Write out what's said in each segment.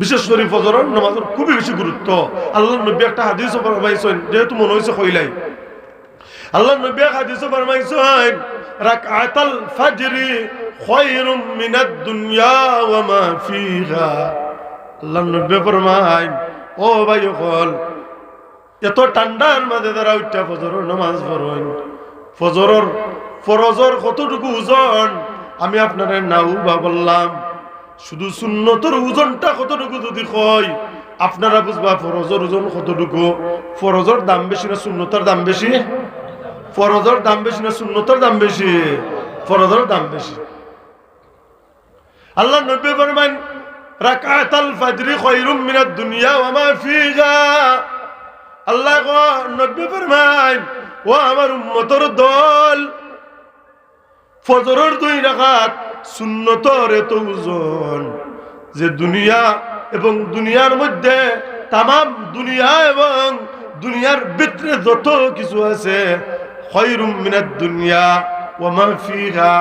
বিশেষ করে ফজরের নামাজের খুবই বেশি গুরুত্ব। আল্লাহ নবী একটা হাদিসও ফরমাইছেন, যেহেতু মনে হয়েছে কইলাই। আল্লাহ নবী এক হাদিসও ফরমাইছেন রাকআতাল ফাজরি খায়রুম মিনাদ দুনিয়া ওয়া মা ফিহা। আল্লাহ নবী ফরমায় ও ভাই হল এত ঠান্ডার মাঝে তারা উঠা ফজরের নামাজ পড়েন, ফজরের ফরজর কতটুকু ওজন, আমি আপনারা নাও বা বললাম। শুধু সুন্নতর ওজনটা কতটুকু যদি কয়, আপনারা বুঝবা ফরজর ওজন কতটুকু? ফরজর দাম বেশি না সুন্নতর দাম বেশি? ফরজর দাম বেশি না সুন্নতর দাম বেশি? ফরজর দাম বেশি। আল্লাহ নবী ফরমান রাকাতাল ফাজরি খায়রুম মিনাদ দুনিয়া ওয়া মা ফিহা। আল্লাহ নবী ফরমান ও আমার উম্মতর দল ফজরের দুই রাকাত সুন্নতর এত ওজন যে দুনিয়া এবং দুনিয়ার মধ্যে তামাম দুনিয়া এবং দুনিয়ার ভিতরে যত কিছু আছে দুনিয়া ওয়া মা ফিহা,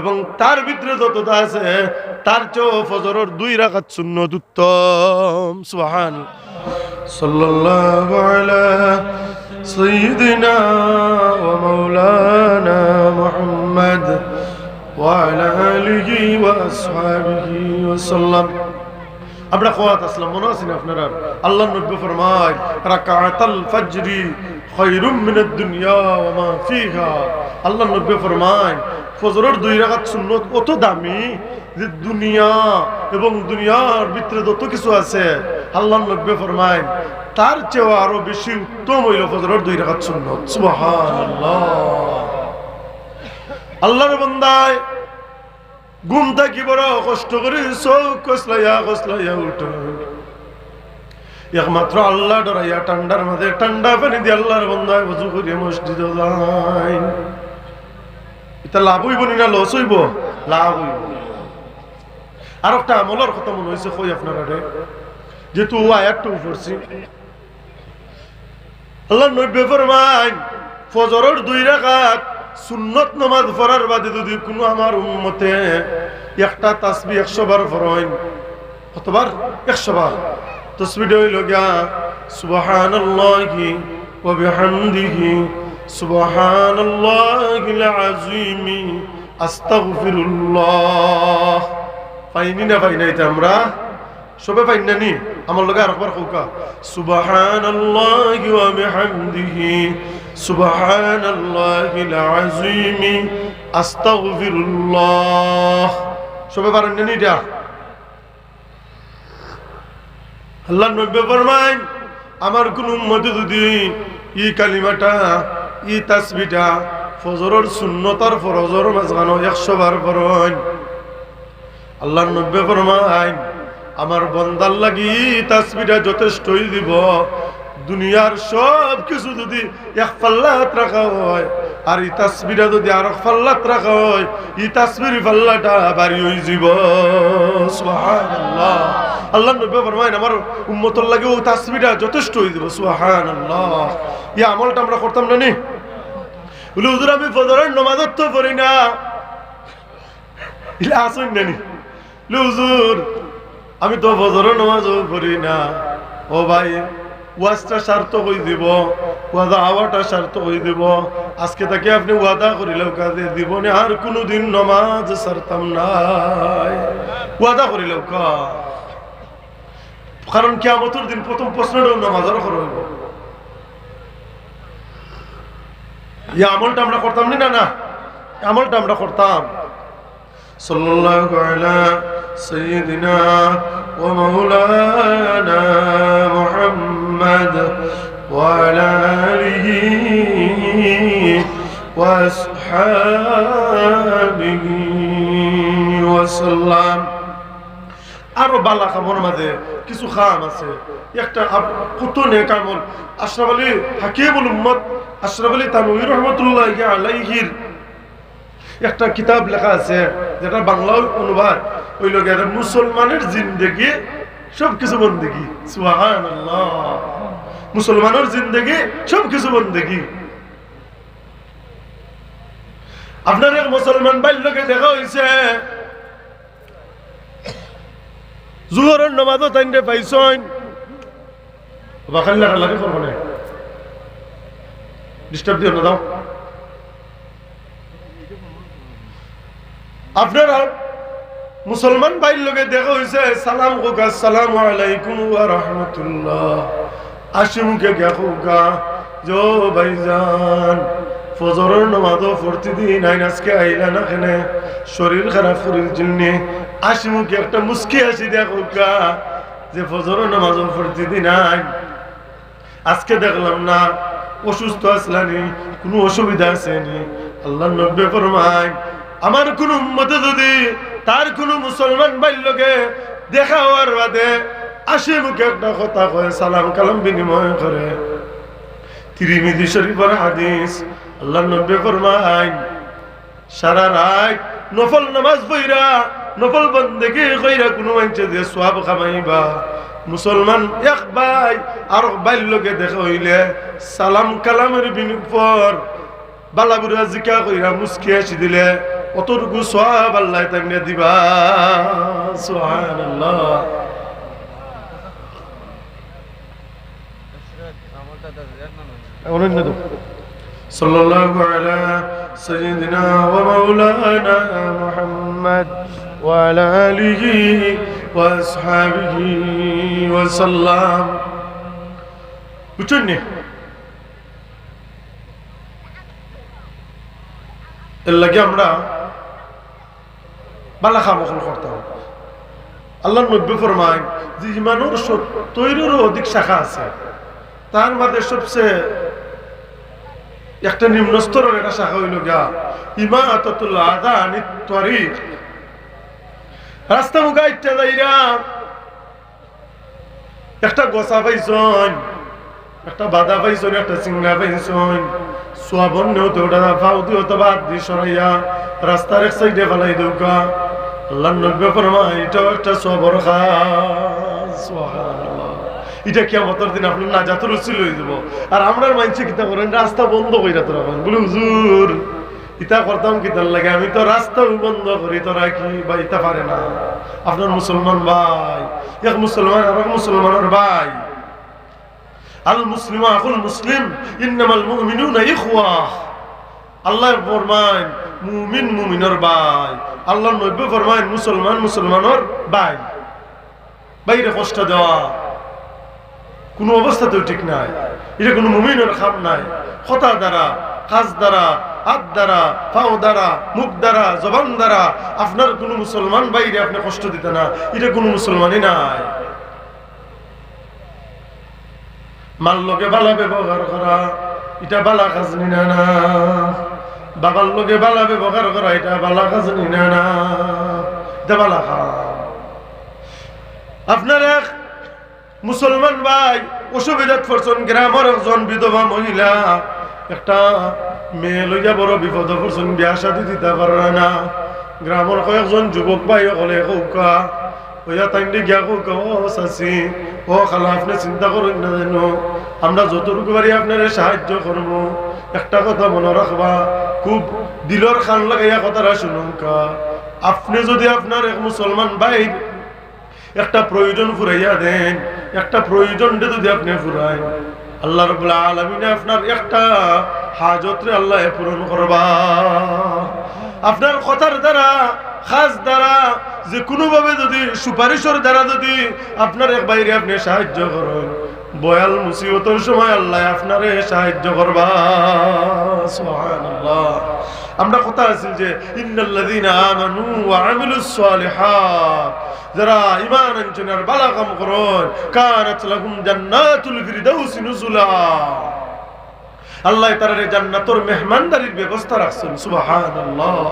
এবং তার ভিতরে যতটা আছে, তার চেয়েও ফজরের দুই রাকাত শূন্য উত্তম। সুবহান সাল্লাল্লাহু আলা সাইয়্যিদিনা ওয়া وعلى آله وأصحابه وسلم আমরা খোয়াত আসলাম মনে আছেন আপনারা আল্লাহ নবী ফরমায় রাকাতাল ফাজরি খায়রুম মিনাদ দুনিয়া ওয়া মা ফিহা আল্লাহ নবী ফরমায় ফজরের দুই রাকাত সুন্নত কত দামি যে দুনিয়া এবং দুনিয়ার ভিতরে যত কিছু আছে আল্লাহ নবী ফরমায় তার চেয়ে আরো বেশি উত্তম হইল ফজরের দুই রাকাত সুন্নত সুবহানাল্লাহ আল্লাহর বান্দায় ঘুম থাকি বড় কষ্ট করে, চোখ কসলাইয়া কসলাইয়া উঠে। একমাত্র আল্লাহ ডরাইয়া ঠান্ডার মাঝে ঠান্ডা পানি দিয়ে আল্লাহর বন্ধায় বজু করিয়া মসজিদ যায়। এটা লাভ হইব নি লস হইব? লাভ হইব আর একটা আমলের কথা মনে হয়েছে কই আপনারা রে? যেহেতু ও আয়াতটা পড়ছি। আল্লাহ নব্বই ফরমাইন ফজরের দুই রাকাত সুন্নত নামাজ পড়ার বাদে যদি কোনো আমার উম্মতে একটা তাসবি একশো বার পড়েন, কতবার? একশো বার। তসবিটা হইল গিয়া, সুবহানাল্লাহি ওয়া বিহামদিহি সুবহানাল্লাহিল আযীম আস্তাগফিরুল্লাহ। পাইনি না পাই আমরা? সবে পাই না নি? আমার লগে আরেকবার কৌকা সুবহানাল্লাহি ওয়া বিহামদিহি সুবহানাল্লাহিল আযীম আস্তাগফিরুল্লাহ। সবে পারেন না নি এটা আল্লাহ নব্বই ফরমাইন, আমার কোন উম্মতে যদি ই কালিমাটা, ই তাসবিটা ফজরের শূন্যতার ফরজর মাঝখানো একশো বার ফরন আল্লাহ নব্বই ফরমাইন, আমার বন্দার লাগি তাসবিটা যথেষ্টই দিব দুনিয়ার সব কিছু যদি এক পাল্লাত রাখা হয়, আর ই তাসবিটা যদি আর এক পাল্লাত রাখা হয় ই তাসবির পাল্লাটা বাড়ি হয়ে যাব। সুবহানাল্লাহ। আল্লাহ নবী ফরমায়েন, আমার উম্মতর লাগে ও তাসবিটা যথেষ্ট হয়ে যাব। সুবহানাল্লাহ। ই আমলটা আমরা করতাম না নি? বলে, হুজুর, আমি ফজরের নামাজ তো পড়ি না। ইলে আসুন না নি? হুজুর, আমি তো ফজরের নামাজও পড়ি না। ও ভাই ওয়াজটা সার্থক হয়ে দিব ওয়াদা হওয়াটা সার্থক হয়ে দিব। আজকে তাকে আপনি ওয়াদা করিলেও কাজে জীবনে আর কোনোদিন নমাজ সারতাম নাই ওয়াদা করিলেও কা। কারণ কিয়ামতের দিন প্রথম প্রশ্নটাও নামাজের করা হইব। এই আমলটা আমরা করতাম নি না আমলটা আমরা করতাম। সাল্লাল্লাহু আলা সাইয়্যিদিনা ওয়া মাওলানা মুহাম্মদ আলিহি ওয়া আসহাবিহি ওয়া সাল্লাম আরও বালা খামর মাঝে কিছু খাম আছে। একটা কত নেক আমল আশরাফ আলী হাকিমুল উম্মত, আশরাফ আলী তানভীর রহমতুল্লাহ আলাইহির একটা কিতাব লেখা আছে, যেটা বাংলা অনুবাদ। ওই লোক মুসলমানের জিন্দেগি সব কিছু বন্দেগি মুসলমানের জিন্দেগি সব কিছু বন্দেগি। আপনার এক মুসলমান বাল্যকে দেখা হয়েছে জুহরের নমাজও তাইনরে পাইছইন। বাখাল্লা কাল্লাকে করব না। ডিস্টার্ব দিও না, দাও। আপনারা মুসলমান ভাইয়ের লোকে দেখা হয়েছে, সালাম কোকা সালাম আলাইকুম ওয়া রাহমাতুল্লাহ। আসি মুখে গা জো ভাইজান ফজরের নামাজও পড়তে দিন আইন আজকে আইলা না শরীর খারাপ, শরীর জন্য আসি মুখে একটা মুস্কি আসি দেখো কা যে ফজরের নামাজও পড়তে দিন আইন আজকে দেখলাম না, অসুস্থ আসলানি কোনো অসুবিধা আসেনি আল্লাহ নব্বে ফরমায়, আমার কোন উম্মতে যদি তার কোন মুসলমান বাল্যকে দেখা হওয়ার বাদে আসে মুখে একটা কথা কয়, সালাম কালাম বিনিময় করে। তিরিমিদি শরীফের হাদিস আল্লাহ নব্বে ফরমায় সারা রাত নফল নামাজ বইরা নফল বন্দেগি কইরা কোনো মানুষে যে সওয়াব কামাইবা। মুসলমান এক ভাই আর লোকে দেখা হইলে সালাম কালামের বিনিপর বালাবুরা জিকা কইরা মুস্কি আসি দিলে অতটুকু সওয়াব আল্লাহ তাকে দিবা সুবহানাল্লাহ অনন্য তো صلى الله على سيدنا ومولانا محمد وعلى آله وأصحابه وسلم এর লাগে আমরা বালা খামখল করতাম আল্লাহ নব্বই ফরমায়, যে ইমানোর সত্তরেরও অধিক শাখা আছে। তার মধ্যে সবচেয়ে একটা নিম্ন স্তরের একটা শাখা হইল গিয়া ইমা আততুল্লাহ আদা নিত্তরিক রাস্তা মুখা ইচ্ছা যাইরা, একটা গোসা পাইছন একটা বাধা পাইছন, একটা সিংড়া পাইছন। সোয়াবন নেওতে ওটা ফাউ দিও তো বাদ দি সরাইয়া রাস্তার এক সাইডে ফেলাই দৌকা আল্লাহ নব্বে ফরমা এটাও একটা খাস সুবহানাল্লাহ। এটা কিয়ামতের দিন আপনার নাজাতের উচিল হয়ে যাব। আর আমরা মানছি কিতা করেন, রাস্তা বন্ধ কইরা তোরা বলে, হুজুর, ইতা করতাম কিতার লাগে? আমি তো রাস্তা বন্ধ করি, তোরা কি বা ইতা পারে না? আপনার মুসলমান ভাই, এক মুসলমান আর এক মুসলমানের ভাই। আল মুসলিম আকুল মুসলিম, ইন্নামাল মুমিনুনা ইখওয়া। আল্লাহ ফরমান, মুমিন মুমিনের ভাই আল্লাহ নব্য ফরমান, মুসলমান মুসলমানের ভাই বাইরে কষ্ট দেওয়া, কোনো অবস্থাতেও ঠিক নাই। এটা কোনো মুমিনের খাম নাই। কথা দ্বারা, কাজ দ্বারা, হাত দ্বারা, পাও দ্বারা, মুখ দ্বারা, জবান দ্বারা, আপনার কোনো মুসলমান বাইরে আপনি কষ্ট দিতে না। এটা কোনো মুসলমানই নাই। মাল লোকে বালা ব্যবহার করা, এটা বালা কাজ নিনা না। বাবার লোকে বালা ব্যবহার করা, এটা বালা কাজ নিনা না। এটা বালা খাম আপনার এক মুসলমান ভাই অসুবিধাত পড়ছেন, গ্রামের একজন বিধবা মহিলা, একটা মেয়ে লইয়া বড় বিপদ পড়ছেন, বিয়া শাদি দিতে পারে না। গ্রামের কয়েকজন যুবক ভাই হলে কৌকা ওইয়া তাইন্ডে গিয়া কৌকা ও চাচি ও খালা, আপনি চিন্তা করেন না যেন। আমরা যতটুকু পারি আপনার সাহায্য করব। একটা কথা মনে রাখবা, খুব দিলর খান লাগাইয়া কথাটা শুনুকা আপনি যদি আপনার এক মুসলমান ভাই একটা প্রয়োজন ফুরাইয়া দেন, একটা প্রয়োজন যদি আপনি ফুরাই আল্লাহ রবুল্লাহ আলমিনে আপনার একটা হাজতরে আল্লাহ পূরণ করবা। আপনার কথার দ্বারা, খাস দ্বারা, যে কোনোভাবে যদি সুপারিশের দ্বারা যদি আপনার এক বাইরে আপনি সাহায্য করেন, বয়াল মুসিবতের সময় আল্লাহ আপনারে সাহায্য করবা। আমরা কথা আছি যে, ইন্নাল্লাযীনা আমানু যারা আর ভালো কাম কানাত লাহুম জান্নাতুল ফিরদাউস নুজুলা। আল্লাহ তারা জান্নাতর মেহমানদারির ব্যবস্থা রাখছেন সুবহানাল্লাহ।